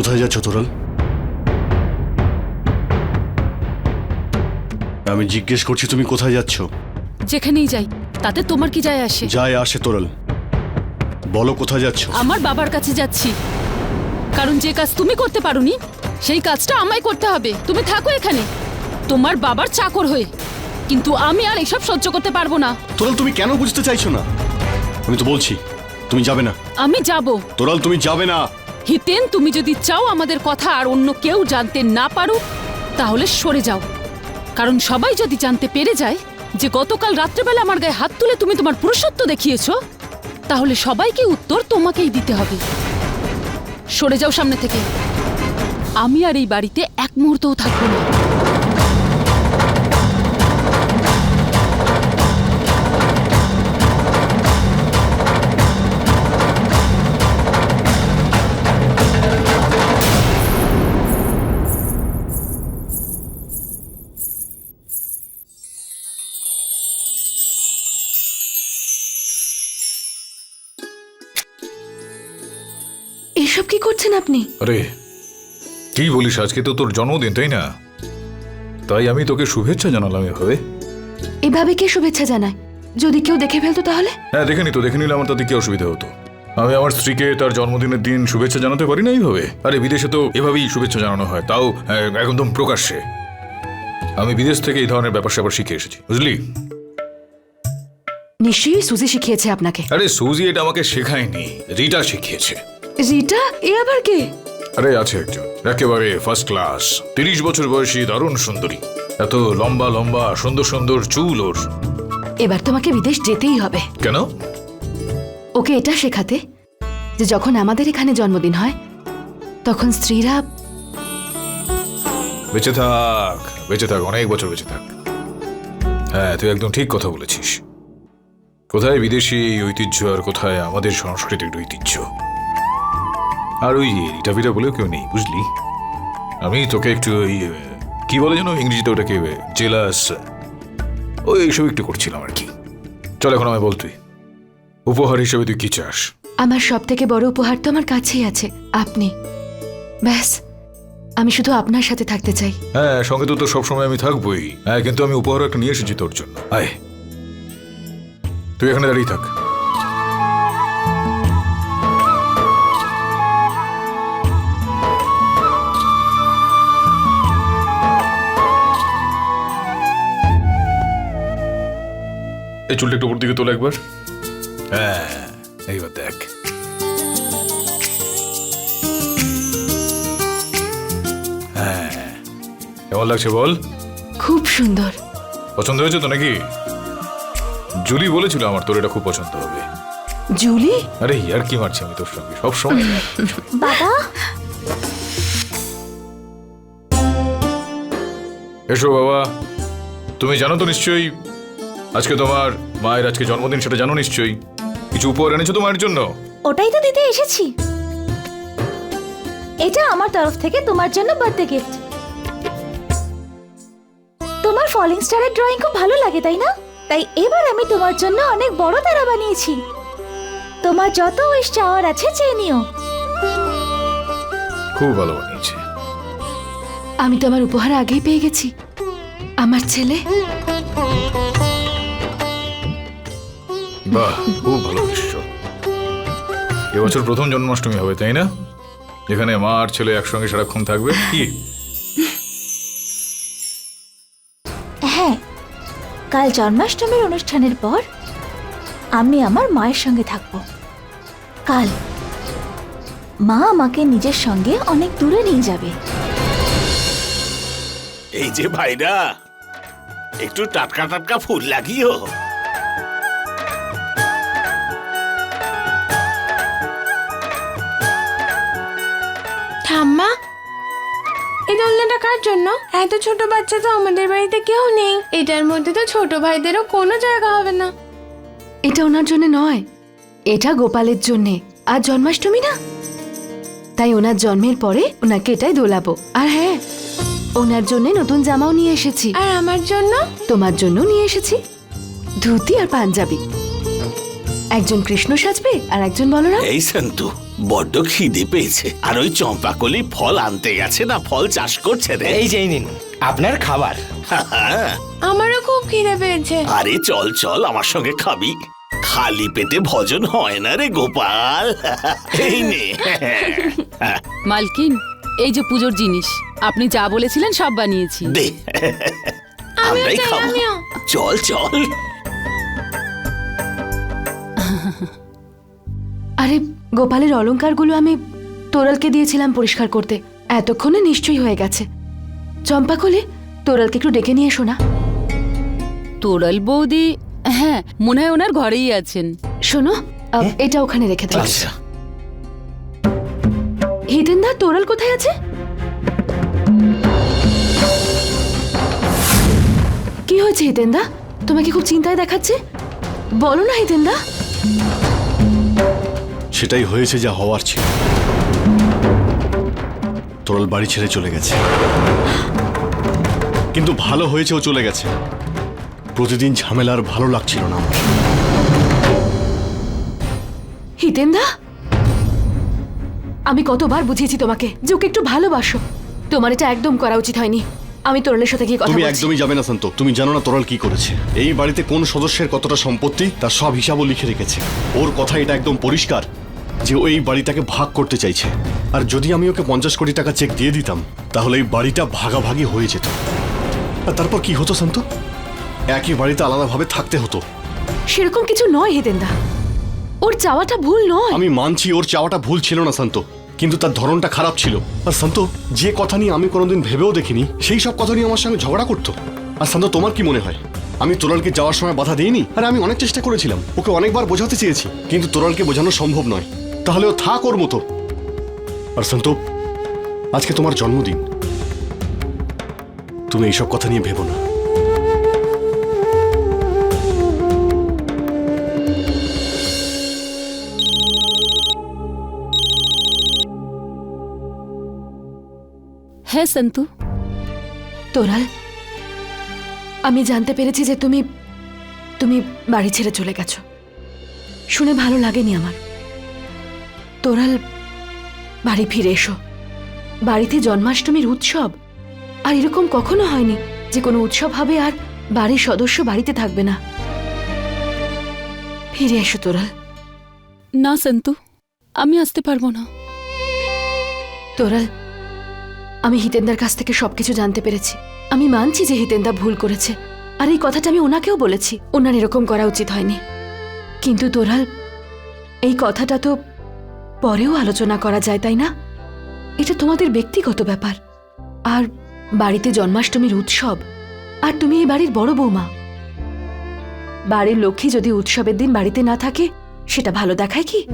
কোথায় যাচ্ছ তোরাল? আমি জিজ্ঞেস করছি তুমি কোথায় যাচ্ছ? যেখানেই যাই তাতে তোমার কি যায় আসে? যায় আসে তোরাল। বলো কোথায় যাচ্ছ? আমার বাবার কাছে যাচ্ছি। কারণ যে কাজ তুমি করতে পারোনি সেই কাজটা আমায় করতে হবে। তুমি থাকো এখানে। তোমার বাবার চাকর হয়ে। কিন্তু আমি আর এসব সহ্য করতে পারব না। তোরাল তুমি কেন বুঝতে চাইছো না? আমি তো বলছি তুমি যাবে না। আমি যাব। তোরাল তুমি যাবে না। হিতেন, তুমি যদি চাও আমাদের কথা আর অন্য কেউ জানতে না পারো তাহলে সরে যাও। কারণ সবাই যদি জানতে পেরে যায় যে গতকাল রাত্রেবেলা আমার গায়ে হাত তুলে তুমি তোমার পুরুষত্ব দেখিয়েছ, তাহলে সবাইকে উত্তর তোমাকেই দিতে হবে। সরে যাও সামনে থেকে। আমি আর এই বাড়িতে এক মুহূর্তও থাকব না। করছেন আপনি? আরে কি বলিস আজকে তো তোর জন্মদিন তাই না? তাই আমি তোকে শুভেচ্ছা জানালাম এভাবে। এভাবে কে শুভেচ্ছা জানায়? যদি কেউ দেখে ফেলতো তাহলে? হ্যাঁ দেখে নি তো দেখে নিলে আমার তাতে কি অসুবিধা হতো? আমি আমার স্ত্রীকে তার জন্মদিনের দিন শুভেচ্ছা জানাতে পারি না এইভাবে? আরে বিদেশে তো এভাবেই শুভেচ্ছা জানানো হয় তাও একদম প্রকাশ্যে। আমি বিদেশ থেকে এই ধরনের ব্যাপার স্যাপার শিখে এসেছি বুঝলি? নিশ্চয়ই সুজি শিখিয়েছে আপনাকে। আরে সুজি এটা আমাকে শেখায়নি রিটা শিখিয়েছে। রিটা এ আবার কে? আরে আছে একজন। একেবারে ফার্স্ট ক্লাস তিরিশ বছর বয়সী দারুণ সুন্দরী। এত লম্বা লম্বা সুন্দর সুন্দর চুল ওর। এবার তোমাকে বিদেশ যেতেই হবে। কেন? ওকে এটা শেখাতে যে যখন আমাদের এখানে জন্মদিন হয় তখন স্ত্রীরা বেঁচে থাক বেঁচে থাক অনেক বছর বেঁচে থাক। হ্যাঁ তুই একদম ঠিক কথা বলেছিস। কোথায় বিদেশি ঐতিহ্য আর কোথায় আমাদের সংস্কৃতির ঐতিহ্য? আর ওই রিটা ফিটা বলেও কেউ নেই বুঝলি? আমি তোকে একটু ওই কি বলে যেন ইংরেজিতে ওটাকে জেলাস ওই এইসব একটু করছিলাম আর কি। চল এখন আমায় বল তুই। উপহার হিসেবে তুই কি চাস? আমার সব থেকে বড় উপহার তো আমার কাছেই আছে আপনি। ব্যাস আমি শুধু আপনার সাথে থাকতে চাই। হ্যাঁ সঙ্গে তো তো সবসময় আমি থাকবোই। হ্যাঁ কিন্তু আমি উপহার একটা নিয়ে এসেছি তোর জন্য। আয়। তুই এখানে দাঁড়িয়ে থাক। এই চুলটা একটু উপর দিকে তোলা একবার। হ্যাঁ এইবার দেখ। হ্যাঁ কেমন লাগছে বল? খুব সুন্দর। পছন্দ হয়েছে তো নাকি? জুলি বলেছিল আমার তোর এটা খুব পছন্দ হবে। জুলি? আরে ইয়ার কি মারছি আমি তোর সঙ্গে? সব সময়। বাবা! এসো বাবা। তুমি জানো তো নিশ্চয়ই আজকে তোমার মায়ের আজকে জন্মদিন সেটা জানো নিশ্চয়ই? কিছু উপহার এনেছো তো মায়ের জন্য? ওটাই তো দিতে এসেছি। এটা আমার তরফ থেকে তোমার জন্য বার্থডে গিফট তোমার ফলিং স্টারের ড্রয়িং খুব ভালো লাগে তাই না? তাই এবার আমি তোমার জন্য অনেক বড় তারা বানিয়েছি। তোমার যত উইশ চাওয়ার আছে চেয়ে নিও। খুব ভালো বানিয়েছে। আমি তো আমার উপহার আগেই পেয়ে গেছি। আমার ছেলে। বাহ খুব ভালো দৃশ্য। এবছর প্রথম জন্মাষ্টমী হবে তাই না? যেখানে মা আর ছেলে একসঙ্গে সারাক্ষণ থাকবে কি? হ্যাঁ কাল জন্মাষ্টমীর অনুষ্ঠানের পর আমি আমার মায়ের সঙ্গে থাকব। কাল মা আমাকে নিজের সঙ্গে অনেক দূরে নিয়ে যাবে। এই যে ভাইরা একটু টাটকা টাটকা ফুল লাগিও। ঠাম্মা এই দোলনাটা কার জন্য? এত ছোট বাচ্চা তো আমাদের বাড়িতে কেউ নেই। এটার মধ্যে তো ছোট ভাইদেরও কোনো জায়গা হবে না। এটা ওনার জন্য নয়। এটা গোপালের জন্যে। আর জন্মাষ্টমী না? তাই ওনার জন্মের পরে ওনাকে এটাই দোলাবো। আর হ্যাঁ ওনার জন্য নতুন জামাও নিয়ে এসেছি। আর আমার জন্য? তোমার জন্য নিয়ে এসেছি। ধুতি আর পাঞ্জাবি। একজন কৃষ্ণ সাজবে আর একজন বলরাম। এই সন্তু বড্ড খিদে পেয়েছে। আর ওই চম্পাকলি ফল আনতে গেছে না ফল চাষ করছে রে। এই যে নিন। আপনার খাবার। আমারও খুব খিদে পেয়েছে। আরে চল চল আমার সঙ্গে খাবি। খালি পেটে ভজন হয় না রে গোপাল। এই নে। মালকিন এই যে পুজোর জিনিস আপনি যা বলেছিলেন সব বানিয়েছি। দে। আমরাই খাব। চল চল। আরে গোপালের অলংকারগুলো আমি তোরালকে দিয়েছিলাম পরিষ্কার করতে। এতক্ষণে নিশ্চয়ই হয়ে গেছে। চম্পাকলে তোরালকে একটু ডেকে নিয়ে এসো না। তোরাল বৌদি হ্যাঁ মনে হয় ওনার ঘরেই আছেন। শোনো আহ, এটা ওখানে রেখে দাও। আচ্ছা। হিতেন্দা তোরাল কোথায় আছে? কি হয়েছে হিতেন্দা? তোমাকে খুব চিন্তায় দেখাচ্ছে? বলো না হিতেন্দা। সেটাই হয়েছে যা হওয়ার ছিল। তরল বাড়ি ছেড়ে চলে গেছে। কিন্তু ভালো হয়েছে ও চলে গেছে। প্রতিদিন ঝামেলার ভালো লাগছিল না আমার। হিতেন্দা? আমি কতবার বুঝিয়েছি তোমাকে। যে ওকে একটু ভালোবাসো। তোমার এটা একদম করা উচিত হয়নি। আমি তোরালের সাথে গিয়ে কথা তুমি একদমই যাবে না শান্ত। তুমি জানো না তোরাল কি করেছে। এই বাড়িতে কোন সদস্যের কতটা সম্পত্তি তার সব হিসাবও লিখে রেখেছে। ওর কথা এটা একদম পরিষ্কার। যে ওই বাড়িটাকে ভাগ করতে চাইছে। আর যদি আমি ওকে পঞ্চাশ কোটি টাকা চেক দিয়ে দিতাম তাহলে এই বাড়িটা ভাগাভাগি হয়ে যেত। আর তারপর কি হতো শান্ত একই বাড়িতে আলাদাভাবে থাকতে হতো। সেরকম কিছু নয় হিতেন্দা। ওর চাওয়াটা ভুল নয়। আমি মানছি ওর চাওয়াটা ভুল ছিল না শান্ত কিন্তু তার ধরনটা খারাপ ছিল। আর শান্ত যে কথা নিয়ে আমি কোনোদিন ভেবেও দেখিনি সেই সব কথা নিয়ে আমার সঙ্গে ঝগড়া করতো। আর শান্ত তোমার কি মনে হয়? আমি তোরালকে যাওয়ার সময় বাধা দিইনি? আর আমি অনেক চেষ্টা করেছিলাম। ওকে অনেকবার বোঝাতে চেয়েছি। কিন্তু তোরালকে বোঝানো সম্ভব নয়। তাহলে ও থাক ওর মতো। আর শান্ত আজকে তোমার জন্মদিন। তুমি এইসব কথা নিয়ে ভেবো না। হ্যাঁ সন্তু তোরাল আমি জানতে পেরেছি যে তুমি তুমি বাড়ি ছেড়ে চলে গেছো। শুনে ভালো লাগেনি আমার। তোরাল বাড়ি ফিরে এসো। বাড়িতে জন্মাষ্টমীর উৎসব। আর এরকম কখনো হয়নি যে কোনো উৎসব হবে আর বাড়ির সদস্য বাড়িতে থাকবে না। ফিরে এসো তোরাল না সন্তু আমি আসতে পারব না। তোরাল আমি হিতেন্দার কাছ থেকে সবকিছু জানতে পেরেছি। আমি মানছি যে হিতেন্দা ভুল করেছে। আর এই কথাটা আমি ওনাকেও বলেছি। ওনার এরকম করা উচিত হয়নি। কিন্তু তোরাল এই কথাটা তো পরেও আলোচনা করা যায় তাই না? এটা তোমাদের ব্যক্তিগত ব্যাপার। আর বাড়িতে জন্মাষ্টমীর উৎসব আর তুমি এই বাড়ির বড় বৌমা। বাড়ির লক্ষ্মী যদি উৎসবের দিন বাড়িতে না থাকে সেটা ভালো দেখায় কি?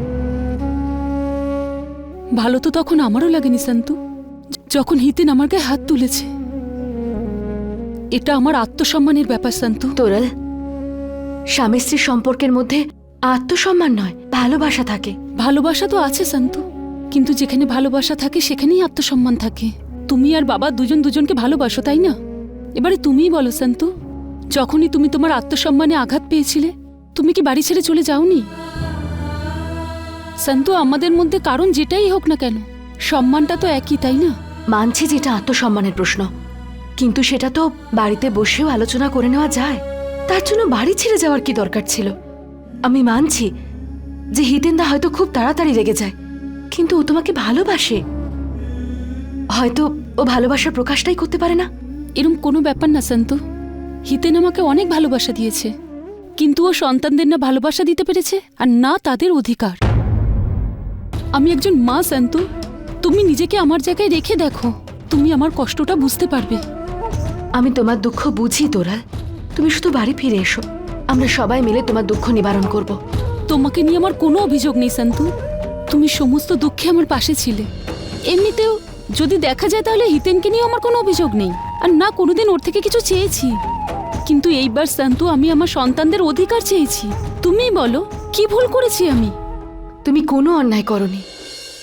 ভালো তো তখন আমারও লাগেনি সন্তু যখন হিতেন আমার গায়ে হাত তুলেছে। এটা আমার আত্মসম্মানের ব্যাপার সন্তু তোরাল স্বামী স্ত্রীর সম্পর্কের মধ্যে আত্মসম্মান নয় ভালোবাসা থাকে। ভালোবাসা তো আছে, সন্তু। কিন্তু যেখানে ভালোবাসা থাকে, সেখানেই আত্মসম্মান থাকে। তুমি আর বাবা দুজন দুজনকে ভালোবাসো, তাই না? এবারে তুমিই বলো, সন্তু। যখনই তুমি তোমার আত্মসম্মানে আঘাত পেয়েছিলে, তুমি কি বাড়ি ছেড়ে চলে যাওনি? সন্তু, আমাদের মধ্যে কারণ যেটাই হোক না কেন, সম্মানটা তো একই, তাই না? মানছি যেটা আত্মসম্মানের প্রশ্ন। কিন্তু সেটা তো বাড়িতে বসেও আলোচনা করে নেওয়া যায়। তার জন্য বাড়ি ছেড়ে যাওয়ার কি দরকার ছিল? আমি মানছি যে হিতেন্দা হয়তো খুব তাড়াতাড়ি রেগে যায় কিন্তু ও তোমাকে ভালোবাসে। হয়তো ও ভালোবাসার প্রকাশটাই করতে পারে না। এরম কোনো ব্যাপার না সন্তু। হিতেন আমাকে অনেক ভালোবাসা দিয়েছে কিন্তু ও সন্তানদের না ভালোবাসা দিতে পেরেছে আর না তাদের অধিকার। আমি একজন মা সন্তু। তুমি নিজেকে আমার জায়গায় রেখে দেখো। তুমি আমার কষ্টটা বুঝতে পারবে। আমি তোমার দুঃখ বুঝি তোরা। তুমি শুধু বাড়ি ফিরে এসো। আমরা সবাই মিলে তোমার দুঃখ নিবারণ করব। তোমাকে নিয়ে আমার কোনো অভিযোগ নেই, সন্তু। তুমি সমস্ত দুঃখে আমার পাশে ছিলে। এমনিতেও যদি দেখা যায় তাহলে হিতেনকে নিয়ে আমার কোনো অভিযোগ নেই। আর না, কোনোদিন ওর থেকে কিছু চেয়েছি। কিন্তু এইবার, সন্তু, আমি আমার সন্তানদের অধিকার চেয়েছি। তুমি বলো, কি ভুল করেছি আমি? তুমি কোনো অন্যায় করনি।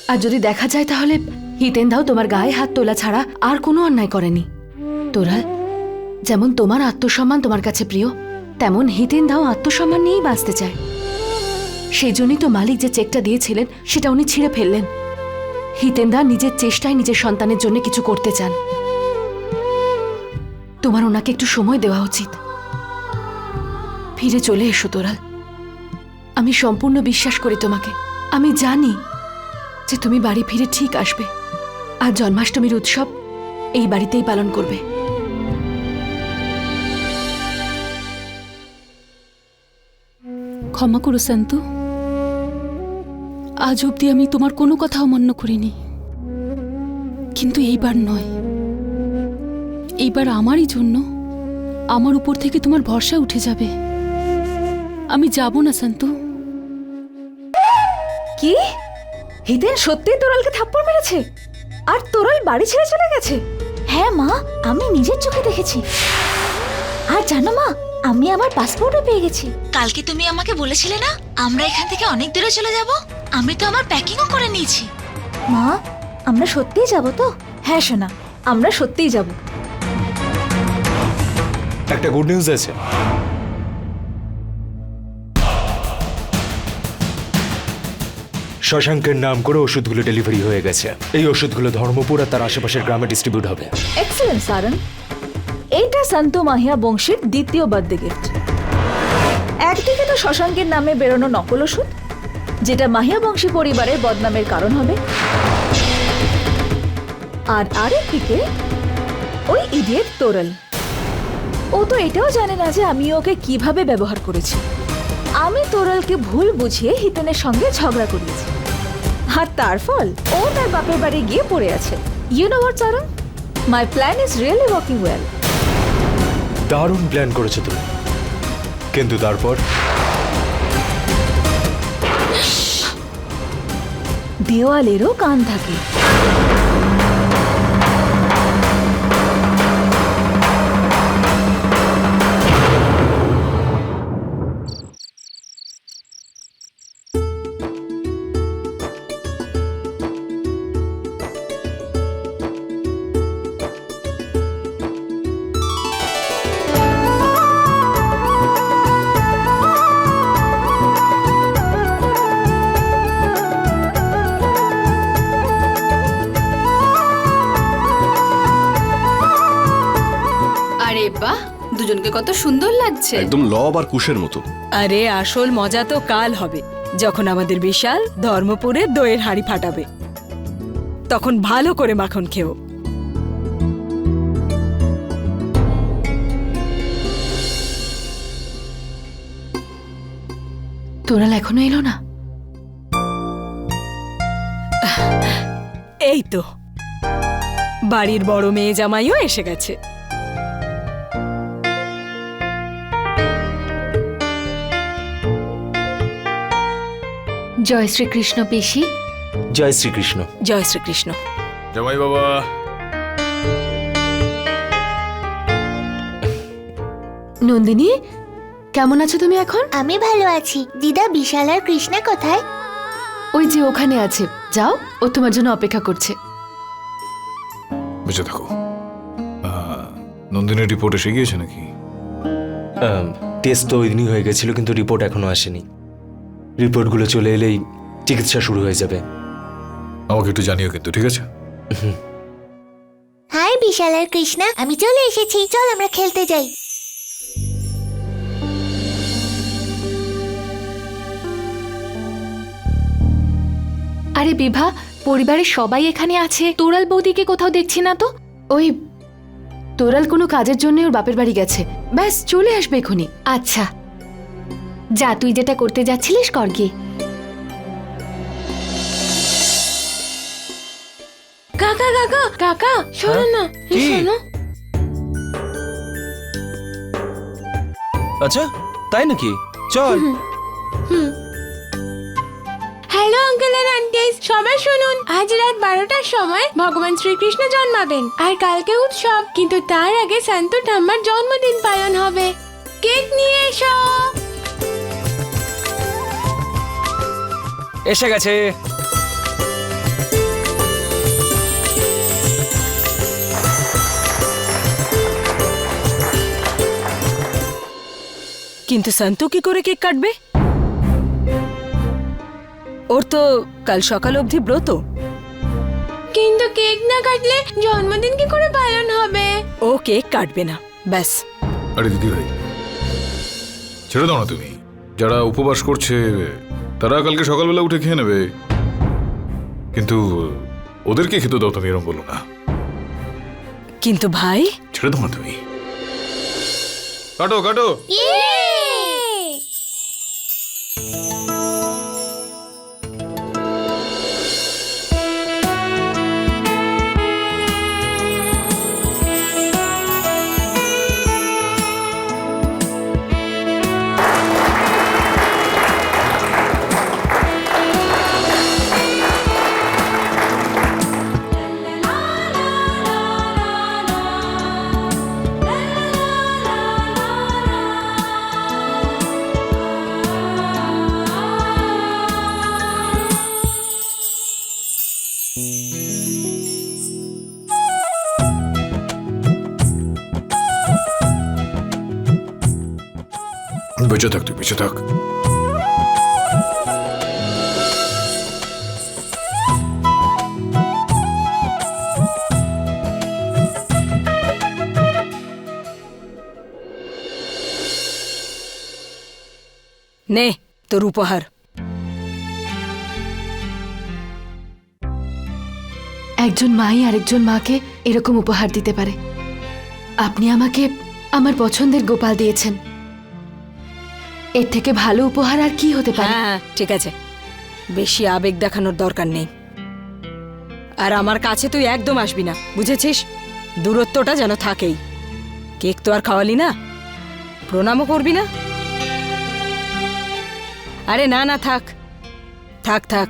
আর যদি দেখা যায় তাহলে হিতেন্দাও তোমার গায়ে হাত তোলা ছাড়া আর কোনো অন্যায় করেনি। তোরা যেমন তোমার আত্মসম্মান তোমার কাছে প্রিয়, তেমন হিতেন্দাও আত্মসম্মান নিয়েই বাঁচতে চায়। সেই জন্যই তো মালিক যে চেকটা দিয়েছিলেন, সেটা উনি ছিঁড়ে ফেললেন। হিতেন্দা নিজের চেষ্টায় নিজের সন্তানের জন্য কিছু করতে চান। তোমার ওনাকে একটু সময় দেওয়া উচিত। ফিরে চলে এসো তোরাল। আমি সম্পূর্ণ বিশ্বাস করি তোমাকে। আমি জানি যে তুমি বাড়ি ফিরে ঠিক আসবে। আর জন্মাষ্টমীর উৎসব এই বাড়িতেই পালন করবে। ক্ষমা করো শান্ত আজ অবধি আমি তোমার কোনো কথা অমান্য করিনি। কিন্তু এইবার নয়। এইবার আমারই জন্য আমার উপর থেকে তোমার ভরসা উঠে যাবে। আমি যাব না শান্তু কি? হিতেন সত্যিই তোরালকে থাপ্পড় মেরেছে? আর তোরাল বাড়ি ছেড়ে চলে গেছে? হ্যাঁ মা আমি নিজের চোখে দেখেছি। আর জানো মা আমি আমার পাসপোর্টও পেয়ে গেছি। কালকে তুমি আমাকে বলেছিলে না আমরা এখান থেকে অনেক দূরে চলে যাব? আমি তো আমার প্যাকিংও করে নিয়েছি। মা আমরা সত্যিই যাব তো? হ্যাঁ সোনা আমরা সত্যিই যাব। একটা গুড নিউজ আছে। শশাঙ্কের নাম করে ওষুধগুলো ডেলিভারি হয়ে গেছে। এই ওষুধগুলো ধর্মপুর আর তার আশেপাশের গ্রামে ডিস্ট্রিবিউট হবে। এক্সেলেন্ট সারন। এটা সন্ত মাহিয়া বংশের দ্বিতীয় বার্থডে গিফট একদিকে তো শশাঙ্কের নামে বেরোনো নকল ওষুধ যেটা মাহিয়া বংশী পরিবারের বদনামের কারণ হবে। আর আরেকদিকে ওই ইডিয়েট তোরল। ও তো এটাও জানে না যে আমি ওকে কীভাবে ব্যবহার করেছি। আমি তোরলকে ভুল বুঝিয়ে হিতেনের সঙ্গে ঝগড়া করিয়েছি। আর তার ফল, ও তার বাপের বাড়ি গিয়ে পড়ে আছে। You know what Sarang my plan is really working well দারুণ প্ল্যান করেছ তুমি। কিন্তু তারপর? দেওয়ালেরও কান থাকে। কত সুন্দর লাগছে। একদম লব আর কুশের মতো। আরে আসল মজা তো কাল হবে। যখন আমাদের বিশাল ধর্মপুরে দইয়ের হাড়ি ফাটাবে। তখন ভালো করে মাখন খেও। তোরাল এখনও এলো না? এই তো। বাড়ির বড় মেয়ে জামাইও এসে গেছে। জয় শ্রীকৃষ্ণ পিসি। জয় শ্রীকৃষ্ণ। জয় শ্রীকৃষ্ণ। জামাই বাবা। নন্দিনী কেমন আছো তুমি এখন? আমি ভালো আছি। দিদা বিশাল আর কৃষ্ণা কোথায়? ওই যে ওখানে আছে। যাও ও তোমার জন্য অপেক্ষা করছে। বেঁচে থাকো। আহ, নন্দিনীর রিপোর্ট এসে গিয়েছে নাকি? টেস্ট তো ওই দিনই হয়ে গেছিল কিন্তু রিপোর্ট এখনও আসেনি। রিপোর্টগুলো চলে এলেই চিকিৎসা শুরু হয়ে যাবে। আমাকে একটু জানিও কিন্তু ঠিক আছে? হাই বিশাল আর কৃষ্ণা আমি চলে এসেছি। চল আমরা খেলতে যাই। আরে বিভা পরিবারের সবাই এখানে আছে। তোরাল বৌদিকে কোথাও দেখছি না তো? ওই তোরাল কোনো কাজের জন্য ওর বাপের বাড়ি গেছে। ব্যাস চলে আসবে এখনই। আচ্ছা। যা তুই যেটা করতে যাচ্ছিলিস কর গিয়ে। কাকা কাকা কাকা শোনো না শোনো। আচ্ছা তাই নাকি? চল। হ্যালো আঙ্কেল এন্ড আন্টিস সবাই শুনুন। আজ রাত বারোটার সময় ভগবান শ্রীকৃষ্ণ জন্মাবেন। আর কালকে উৎসব কিন্তু তার আগে শান্ত ঠাম্মার জন্মদিন পালন হবে। কেক নিয়ে এসো। এসে গেছে। কিন্তু সন্তু কি করে কেক কাটবে? ওর তো কাল সকাল অবধি ব্রত। কিন্তু কেক না কাটলে জন্মদিন কি করে পালন হবে? ও কেক কাটবে না ব্যাস। আরে দিদি ভাই ছেড়ে দাও না তুমি। যারা উপবাস করছে তারা কালকে সকালবেলা উঠে খেয়ে নেবে। কিন্তু ওদেরকে খেতে দাও তুমি এরকম বলো না। কিন্তু ভাই? ছেড়ে দাও তুমি। কাটো কাটো। তোর উপহার। একজন মাই আরেকজন মাকে এরকম উপহার দিতে পারে। আপনি আমাকে আমার পছন্দের গোপাল দিয়েছেন। এর থেকে ভালো উপহার আর কি হতে পারে? হ্যাঁ ঠিক আছে। বেশি আবেগ দেখানোর দরকার নেই। আর আমার কাছে তুই একদম আসবি না বুঝেছিস? দূরত্বটা যেন থাকেই। কেক তো আর খাওয়ালি না? প্রণামও করবি না? আরে না না থাক। থাক থাক।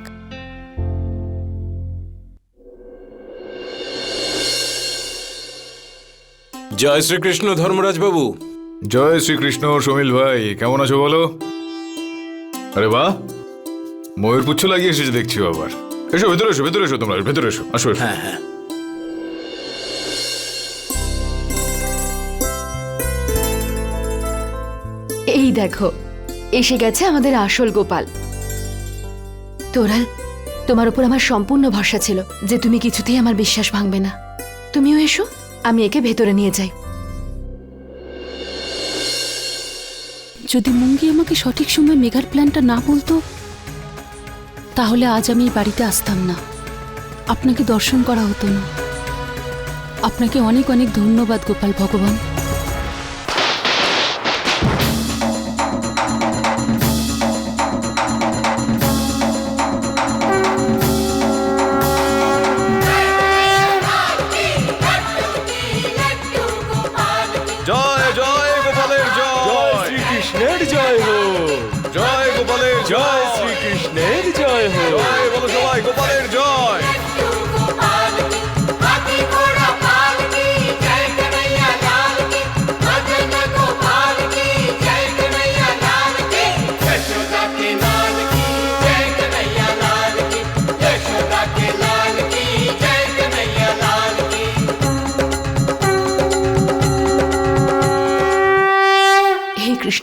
জয় শ্রীকৃষ্ণ ধর্মরাজ বাবু জয় শ্রীকৃষ্ণ সমীল ভাই কেমন আছো বলো? আরে বাহ ময়ূর পুচ্ছ লাগিয়ে এসেছে দেখছি আবার এসো ভেতরে এসো ভেতরে এসো তোমরা ভেতরে এসো আসো হ্যাঁ হ্যাঁ। এই দেখো এসে গেছে আমাদের আসল গোপাল। তোরাল, তোমার উপর আমার সম্পূর্ণ ভরসা ছিল যে তুমি কিছুতেই আমার বিশ্বাস ভাঙবে না। তুমিও এসো, আমি একে ভেতরে নিয়ে যাই। যদি মুঙ্গি আমাকে সঠিক সময় মেঘার প্ল্যানটা না বলতো, তাহলে আজ আমি বাড়িতে আসতাম না। আপনাকে দর্শন করা হতো না। আপনাকে অনেক অনেক ধন্যবাদ গোপাল ভগবান। জয় জয় গোপালের জয়। শ্রীকৃষ্ণের জয় হো জয় গোপালের জয় শ্রীকৃষ্ণের জয় হো জয় বলো সবাই গোপালের জয়।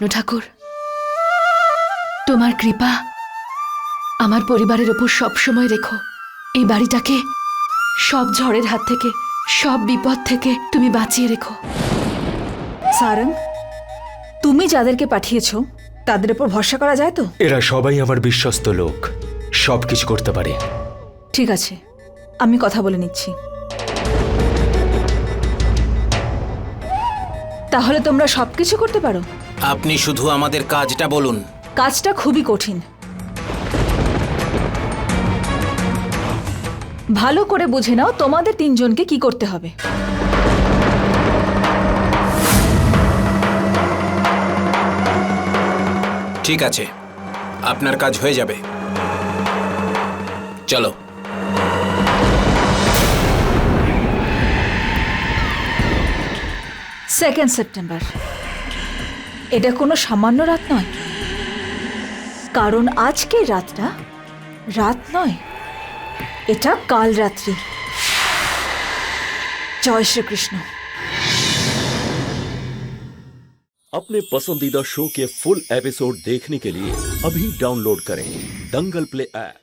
কৃষ্ণ ঠাকুর তোমার কৃপা আমার পরিবারের ওপর সব সময় রেখো। এই বাড়িটাকে সব ঝড়ের হাত থেকে সব বিপদ থেকে তুমি বাঁচিয়ে রেখো। সারং তুমি যাদেরকে পাঠিয়েছো তাদের উপর ভরসা করা যায় তো? এরা সবাই আমার বিশ্বস্ত লোক সব কিছু করতে পারে। ঠিক আছে আমি কথা বলে নিচ্ছি। তাহলে তোমরা সবকিছু করতে পারো? আপনি শুধু আমাদের কাজটা বলুন। কাজটা খুবই কঠিন। ভালো করে বুঝে নাও তোমাদের তিনজনকে কি করতে হবে। ঠিক আছে আপনার কাজ হয়ে যাবে। চলো। সেকেন্ড সেপ্টেম্বর এটা কোনো সামান্য রাত নয় কারণ আজকের রাতটা রাত নয় এটা কাল রাত্রি জয় শ্রীকৃষ্ণ अपने पसंदीदा शो के फुल एपिसोड देखने के लिए अभी डाउनलोड करें दंगल प्ले ऐप